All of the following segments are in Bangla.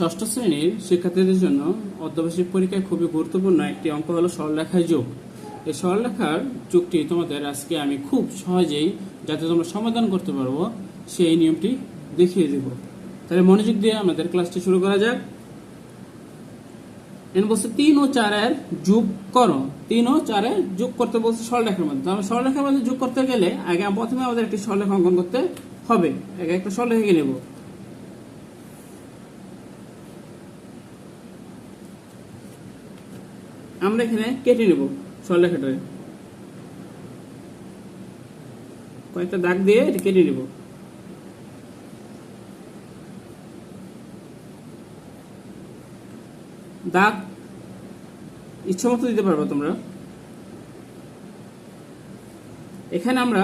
ষষ্ঠ শ্রেণির শিক্ষার্থীদের জন্য অর্ধবার্ষিক পরীক্ষায় খুবই গুরুত্বপূর্ণ একটি অঙ্ক হলো সরলরেখায় যোগ। এই সরলরেখার যোগটি তোমাদের আজকে আমি খুব সহজেই, যাতে তোমরা সমাধান করতে পারব সেই নিয়মটি দেখিয়ে দেব। তাহলে মনোযোগ দিয়ে আমাদের ক্লাসটি শুরু করা যাক। এখানে বলছে, তিন ও চারের যোগ করো। তিন ও চারের যোগ করতে বলছে সরলরেখার মধ্যে। আমরা সরলরেখার মধ্যে যোগ করতে গেলে আগে প্রথমে আমাদের একটি সরলরেখা অঙ্কন করতে হবে। আগে একটা সরলরেখা নেব। আমরা এখানে কেটে নেব সরলরেখাটারে কয়েকটা দাগ দিয়ে এটা কেটে নেব। দাগ ইচ্ছা মতো দিতে পারব তোমরা। এখানে আমরা,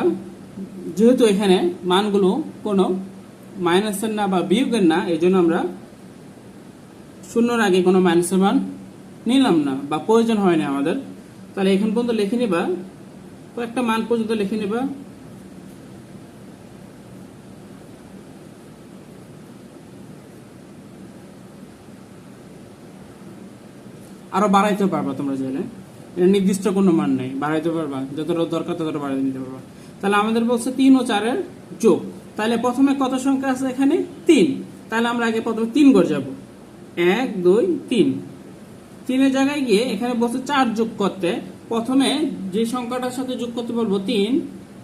যেহেতু এখানে মানগুলো কোনো মাইনাসের না বা বিয়োগের না এই জন্য আমরা শূন্যর আগে কোনো মাইনাসের মান নিলাম না, বা প্রয়োজন হয় না আমাদের, তাহলে এখান পর্যন্ত লিখে নিবা, কয়েকটা মান পর্যন্ত লিখে নিবা। আরও বাড়াইতে পারবা তোমরা চাইলে। এটা নির্দিষ্ট কোনো মান নেই, বাড়াইতে পারবা, যতটা দরকার ততটা বাড়াই নিতে পারবা। তাহলে আমাদের বলছে তিন ও চারের যোগ, তাহলে প্রথমে কত সংখ্যা আছে এখানে? তিন। তাহলে আমরা আগে প্রথমে তিন ঘর যাব। এক, দুই, তিন। তিনের জায়গায় গিয়ে এখানে বসে চার যোগ করতে, প্রথমে যে সংখ্যাটার সাথে যোগ করতে বলব তিন,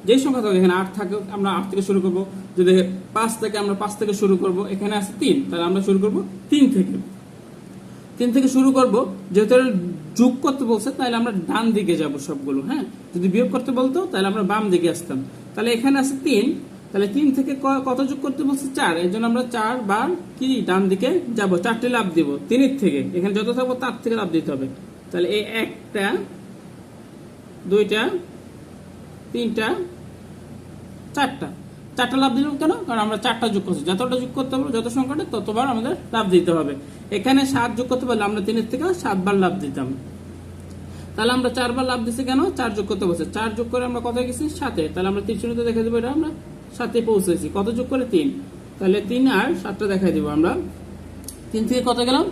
যে সংখ্যা এখানে আট থাকে, আমরা আট থেকে শুরু করব। যদি পাঁচ থেকে আমরা পাঁচ থেকে শুরু করব, এখানে আছে তিন, তাহলে আমরা শুরু করব তিন থেকে। তিন থেকে শুরু করব, যেহেতু যোগ করতে বলছে, তাহলে আমরা ডান দিকে যাব সবগুলো হ্যাঁ? যদি বিয়োগ করতে বলতো, তাহলে আমরা বাম দিকে আসতাম। তাহলে এখানে আছে তিন তাহলে তিন থেকে কত যোগ করতে বলছে? চার। এর জন্য আমরা চার বার কি ডান দিকে যাব। চারটে লাভ দিব। তিনের থেকে। এখানে যত থাকব, তার থেকে লাভ দিতে হবে। তাহলে এই একটা, দুইটা, তিনটা, চারটা। চারটা লাভ দিলাম কেন? কারণ আমরা চারটা যোগ করছি। যতটা যোগ করতে পারব যত সংখ্যাটা, ততবার আমাদের লাভ দিতে হবে। এখানে সাত যোগ করতে পারলে আমরা তিনের থেকে সাতবার লাভ দিতাম। তাহলে আমরা চারবার লাভ দিচ্ছি কেন? চার যোগ করতে বলছে। চার যোগ করে আমরা কত গেছি? সাথে তাহলে আমরা তিন শূন্যতে দেখে দেবো এটা আমরা। সাথে পৌঁছেছি। কত যোগ করে তিন? তাহলে তিন আর সাতটা দেখাই দিব আমরা। তিন থেকে কত গেলাম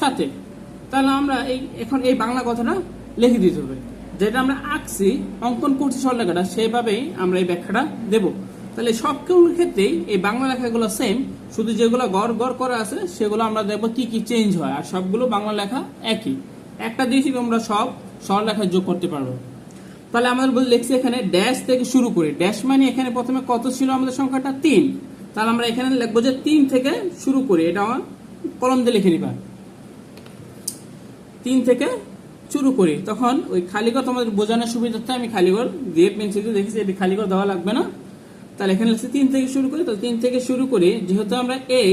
সাথে তাহলে আমরা এই এখন এই বাংলা কথাটা লিখে দিতে হবে। যেটা আমরা আঁকছি, অঙ্কন করছি সরলেখাটা সেভাবেই আমরা এই ব্যাখ্যাটা দেব। তাহলে সব ক্ষেত্রেই এই বাংলা লেখাগুলো সেম শুধু যেগুলো গড় গড় করা আছে, সেগুলো আমরা দেখব কি কি চেঞ্জ হয়, আর সবগুলো বাংলা লেখা একই। একটা দিয়েছি আমরা সব সরলেখায় যোগ করতে পারবে। তাহলে আমাদের বলে লিখছি এখানে ড্যাশ থেকে শুরু করি। ড্যাশ মানে এখানে প্রথমে কত ছিল আমাদের সংখ্যাটা? তিন। তাহলে আমরা এখানে লিখব যে তিন থেকে শুরু করি। এটা আমার কলম দিয়ে লিখে নিবা। তিন থেকে শুরু করি। তখন ওই খালিঘর তোমাদের বোঝানোর সুবিধার্থে আমি খালিঘর দিয়ে পেন্সিল দিয়ে দেখেছি, এটি খালিঘর দেওয়া লাগবে না। তাহলে এখানে লিখছি তিন থেকে শুরু করি। তো তিন থেকে শুরু করি, যেহেতু আমরা এই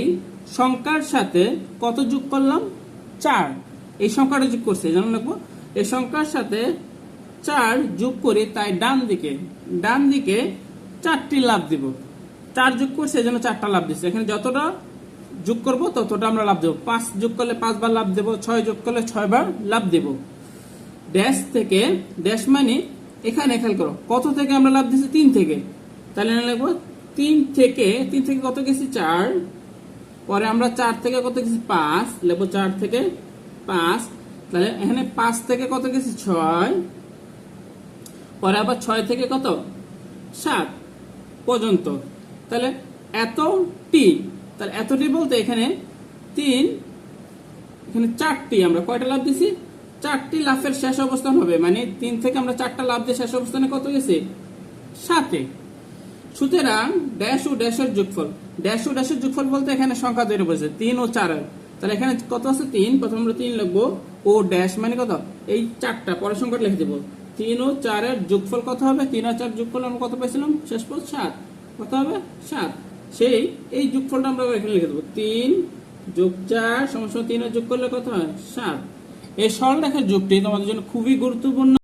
সংখ্যার সাথে কত যোগ করলাম? চার। এই সংখ্যাটা যোগ করছে জন্য লিখব, এই সংখ্যার সাথে চার যোগ করে তাই ডান দিকে ডান দিকে চারটি লাভ দিব। চার যোগ করছে এই জন্য চারটা লাভ দিচ্ছে। এখানে যতটা যোগ করব, ততটা আমরা লাভ দেবো। পাঁচ যোগ করলে পাঁচবার লাভ দেবো, ছয় যোগ করলে ছয়বার লাভ দেবো। ড্যাশ থেকে, ড্যাশ মানে এখানে খেয়াল করো, কত থেকে আমরা লাভ দিচ্ছি তিন থেকে। তাহলে লিখব, তিন থেকে তিন থেকে কত গেছি? চার। পরে আমরা চার থেকে কত গেছি? পাঁচ। লিখব চার থেকে পাঁচ। তাহলে এখানে পাঁচ থেকে কত গেছি? ছয়। পরে আবার ছয় থেকে কত? সাত পর্যন্ত। তাহলে এতটি তাহলে এতটি বলতে এখানে তিন, এখানে চারটি আমরা কয়টা লাভ দিছি? চারটি লাভের শেষ অবস্থান হবে। মানে তিন থেকে আমরা চারটা লাভ দিয়ে শেষ অবস্থানে কত গেছি সাতে। সুতরাং ড্যাশ ও ড্যাশের যোগফল। ড্যাশ ও ড্যাশের যোগফল বলতে এখানে সংখ্যা তৈরি বলছে তিন ও চার। তাহলে এখানে কত আছে? তিন। প্রথম আমরা তিন লিখব। ও ড্যাশ মানে কত? এই চারটা। পরের সংখ্যাটা লিখে দেবো। তিন ও চারের যোগফল কত হবে? তিন আর চার যোগফল আমরা কত পেয়েছিলাম শেষ পর সাত। কত হবে? সাত। সেই, এই যোগফলটা আমরা এখানে লিখে দেবো। তিন যোগ চার সমস্যা তিন যোগ করলে কত হয়? সাত। এই সরল রেখার যোগটি তোমাদের জন্য খুবই গুরুত্বপূর্ণ।